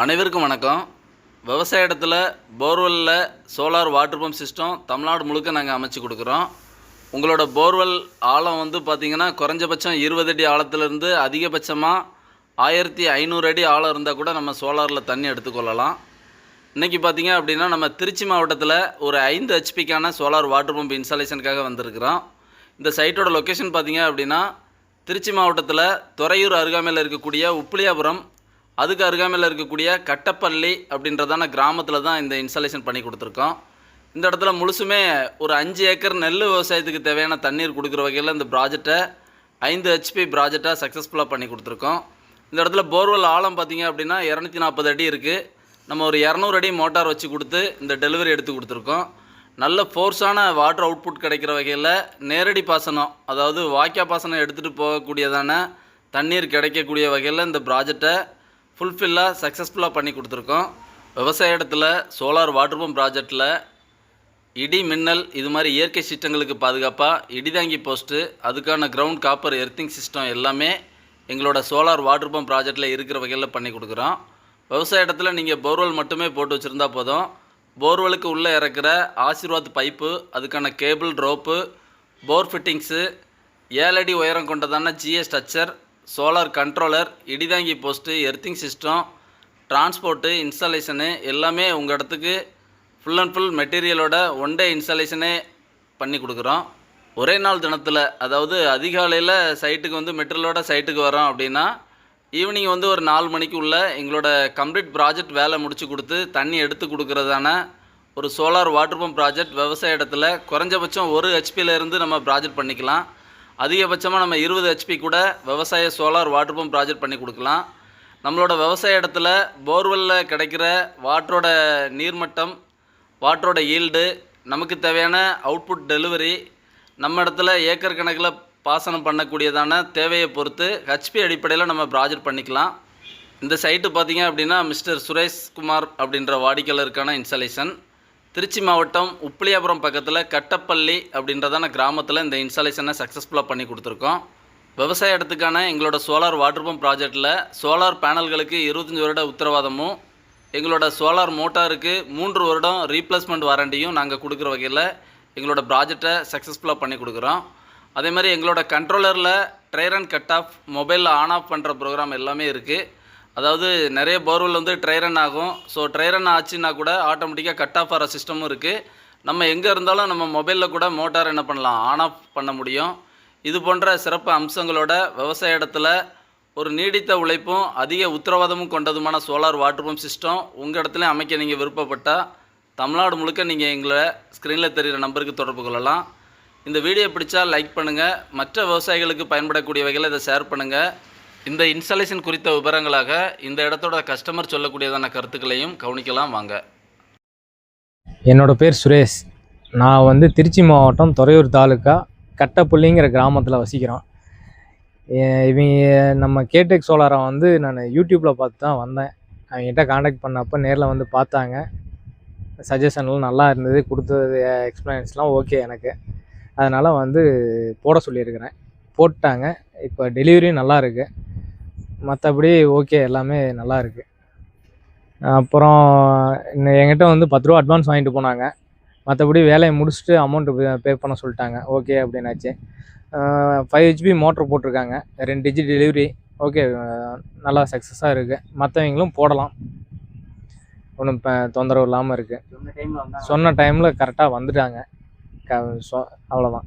அனைவருக்கும் வணக்கம். விவசாய இடத்துல போர்வெல்லில் solar water pump system Tamil Nadu முழுக்க நாங்கள் அமைச்சு கொடுக்குறோம். உங்களோட போர்வெல் ஆழம் வந்து பார்த்திங்கன்னா குறைஞ்சபட்சம் இருபது அடி ஆழத்துலேருந்து அதிகபட்சமாக ஆயிரத்தி ஐநூறு அடி ஆழம் இருந்தால் கூட நம்ம சோலாரில் தண்ணி எடுத்துக்கொள்ளலாம் இன்றைக்கி பார்த்தீங்க அப்படின்னா நம்ம திருச்சி மாவட்டத்தில் ஒரு ஐந்து ஹெச்பிக்கான சோலார் வாட்டர் பம்ப் இன்ஸ்டாலேஷனுக்காக வந்திருக்கிறோம். இந்த சைட்டோட லொக்கேஷன் பார்த்தீங்க அப்படின்னா திருச்சி மாவட்டத்தில் துறையூர் அருகாமையில் இருக்கக்கூடிய உப்பிலியாபுரம் அதுக்கு அருகாமையில் இருக்கக்கூடிய கட்டப்பள்ளி அப்படின்றதான கிராமத்தில் தான் இந்த இன்ஸ்டாலேஷன் பண்ணி கொடுத்துருக்கோம். இந்த இடத்துல முழுசுமே ஒரு அஞ்சு ஏக்கர் நெல் விவசாயத்துக்கு தேவையான தண்ணீர் கொடுக்குற வகையில் இந்த ப்ராஜெக்டை ஐந்து ஹெச்பி ப்ராஜெக்டாக சக்ஸஸ்ஃபுல்லாக பண்ணி கொடுத்துருக்கோம். இந்த இடத்துல போர்வெல் ஆழம் பார்த்தீங்க அப்படின்னா இரநூத்தி நாற்பது அடி இருக்குது நம்ம ஒரு இரநூறு அடி மோட்டார் வச்சு கொடுத்து இந்த டெலிவரி எடுத்து கொடுத்துருக்கோம். நல்ல ஃபோர்ஸான வாட்டர் அவுட்புட் கிடைக்கிற வகையில் நேரடி பாசனம் அதாவது வாய்க்கா பாசனம் எடுத்துகிட்டு போகக்கூடியதான தண்ணீர் கிடைக்கக்கூடிய வகையில் இந்த ப்ராஜெக்டை ஃபுல்ஃபில்லாக சக்ஸஸ்ஃபுல்லாக பண்ணி கொடுத்துருக்கோம். விவசாய இடத்துல சோலார் வாட்டர் பம்ப் ப்ராஜெக்டில் இடி மின்னல் இது மாதிரி இயற்கை சிஸ்டங்களுக்கு பாதுகாப்பாக இடிதாங்கி போஸ்ட்டு அதுக்கான கிரவுண்ட் காப்பர் எர்த்திங் சிஸ்டம் எல்லாமே எங்களோட சோலார் வாட்டர் பம்ப் ப்ராஜெக்டில் இருக்கிற வகையில் பண்ணி கொடுக்குறோம். விவசாய இடத்துல நீங்கள் போர்வெல் மட்டுமே போட்டு வச்சுருந்தா போதும். போர்வெலுக்கு உள்ளே இறக்குற ஆசீர்வாத் பைப்பு அதுக்கான கேபிள் ரோப்பு போர் ஃபிட்டிங்ஸு ஏழடி உயரம் கொண்டதான GS structure solar controller இடிதாங்கி post earthing system transport installation எல்லாமே உங்கள் இடத்துக்கு ஃபுல் அண்ட் ஃபுல் மெட்டீரியலோட ஒன் டே இன்ஸ்டாலேஷனே பண்ணி கொடுக்குறோம். ஒரே நாள் தினத்தில் அதாவது அதிகாலையில் சைட்டுக்கு வந்து மெட்டீரியலோட சைட்டுக்கு வரோம் அப்படின்னா ஈவினிங் வந்து ஒரு நாலு மணிக்கு உள்ள எங்களோட கம்ப்ளீட் ப்ராஜெக்ட் வேலை முடிச்சு கொடுத்து தண்ணி எடுத்து கொடுக்குறதான ஒரு சோலார் வாட்டர் பம்ப் ப்ராஜெக்ட் விவசாய இடத்துல குறைஞ்சபட்சம் ஒரு ஹெச்பியிலேருந்து நம்ம ப்ராஜெக்ட் பண்ணிக்கலாம். அதிகபட்சமாக நம்ம இருபது ஹெச்பி கூட விவசாய சோலார் வாட்டர் பம்ப் ப்ராஜெக்ட் பண்ணி கொடுக்கலாம். நம்மளோட விவசாய இடத்துல போர்வெல்லில் கிடைக்கிற வாட்டரோட நீர்மட்டம் வாட்டரோட ஈல்டு நமக்கு தேவையான அவுட்புட் டெலிவரி நம்ம இடத்துல ஏக்கர் கணக்கில் பாசனம் பண்ணக்கூடியதான தேவையை பொறுத்து ஹெச்பி அடிப்படையில் நம்ம ப்ராஜெக்ட் பண்ணிக்கலாம். இந்த சைட்டு பார்த்தீங்க அப்படின்னா மிஸ்டர் சுரேஷ்குமார் அப்படின்ற வாடிக்கையாளருக்கான இன்ஸ்டலேஷன் திருச்சி மாவட்டம் உப்பிலியாபுரம் பக்கத்தில் கட்டப்பள்ளி அப்படின்றதான கிராமத்தில் இந்த இன்ஸ்டாலேஷனை சக்ஸஸ்ஃபுல்லாக பண்ணி கொடுத்துருக்கோம். விவசாய இடத்துக்கான எங்களோட சோலார் வாட்டர் பம்ப் ப்ராஜெக்டில் சோலார் பேனல்களுக்கு இருபத்தஞ்சி வருட உத்தரவாதமும் எங்களோட சோலார் மோட்டாருக்கு மூன்று வருடம் ரீப்ளேஸ்மெண்ட் வாரண்டியும் நாங்கள் கொடுக்குற வகையில் எங்களோட ப்ராஜெக்டை சக்ஸஸ்ஃபுல்லாக பண்ணி கொடுக்குறோம். அதே மாதிரி எங்களோட கண்ட்ரோலரில் ட்ரைர் அண்ட் கட் ஆஃப் மொபைலில் ஆன் ஆஃப் பண்ணுற ப்ரோக்ராம் எல்லாமே இருக்குது அதாவது நிறைய போர்வெல் வந்து ட்ரை ரன் ஆகும். ஸோ ட்ரை ரன் ஆச்சுன்னா கூட ஆட்டோமேட்டிக்காக கட் ஆஃப் ஆகிற சிஸ்டமும் இருக்குது நம்ம எங்கே இருந்தாலும் நம்ம மொபைலில் கூட மோட்டார் என்ன பண்ணலாம்? ஆன் ஆஃப் பண்ண முடியும். இது போன்ற சிறப்பு அம்சங்களோட விவசாய இடத்துல ஒரு நீடித்த உழைப்பும் அதிக உத்தரவாதமும் கொண்டதுமான சோலார் வாட்டர் பம்ப் சிஸ்டம் உங்கள் இடத்துலையும் அமைக்க நீங்கள் விருப்பப்பட்டால் தமிழ்நாடு முழுக்க நீங்கள் எங்களை ஸ்க்ரீனில் தெரிகிற நம்பருக்கு தொடர்பு கொள்ளலாம். இந்த வீடியோ பிடிச்சா லைக் பண்ணுங்கள் மற்ற விவசாயிகளுக்கு பயன்படக்கூடிய வகையில் இதை ஷேர் பண்ணுங்கள் இந்த இன்ஸ்டாலேஷன் குறித்த விவரங்களாக இந்த இடத்தோட கஸ்டமர் சொல்லக்கூடியதான கருத்துக்களையும் கவனிக்கலாம் வாங்க. என்னோட பேர் சுரேஷ். நான் வந்து திருச்சி மாவட்டம் துறையூர் தாலுக்கா கட்டப்புள்ளிங்கிற கிராமத்தில் வசிக்கிறோம். இவங்க நம்ம கேடெக் சோலாரை வந்து நான் யூடியூப்பில் பார்த்து தான் வந்தேன். அவங்ககிட்ட காண்டாக்ட் பண்ணப்போ நேரில் வந்து பார்த்தாங்க. சஜஷன்லாம் நல்லா இருந்தது கொடுத்தது எக்ஸ்பீரியன்ஸ்லாம் ஓகே எனக்கு. அதனால் வந்து போட சொல்லியிருக்கிறேன். போட்டாங்க. இப்போ டெலிவரியும் நல்லா இருக்குது மற்றபடி ஓகே எல்லாமே நல்லாயிருக்கு அப்புறம் என்கிட்ட வந்து பத்து ரூபா அட்வான்ஸ் வாங்கிட்டு போனாங்க. மற்றபடி வேலையை முடிச்சுட்டு அமௌண்ட்டு பே பண்ண சொல்லிட்டாங்க. ஓகே அப்படின்னாச்சு. ஃபைவ் ஹெச்பி மோட்ரு போட்டிருக்காங்க. ரெண்டு டிஜி டெலிவரி ஓகே நல்லா சக்ஸஸாக இருக்குது மற்றவங்களும் போடலாம். ஒன்றும் இப்போ தொந்தரவு இல்லாமல் இருக்குது சொன்ன டைமில் கரெக்டாக வந்துட்டாங்க. க சொ அவ்வளோதான்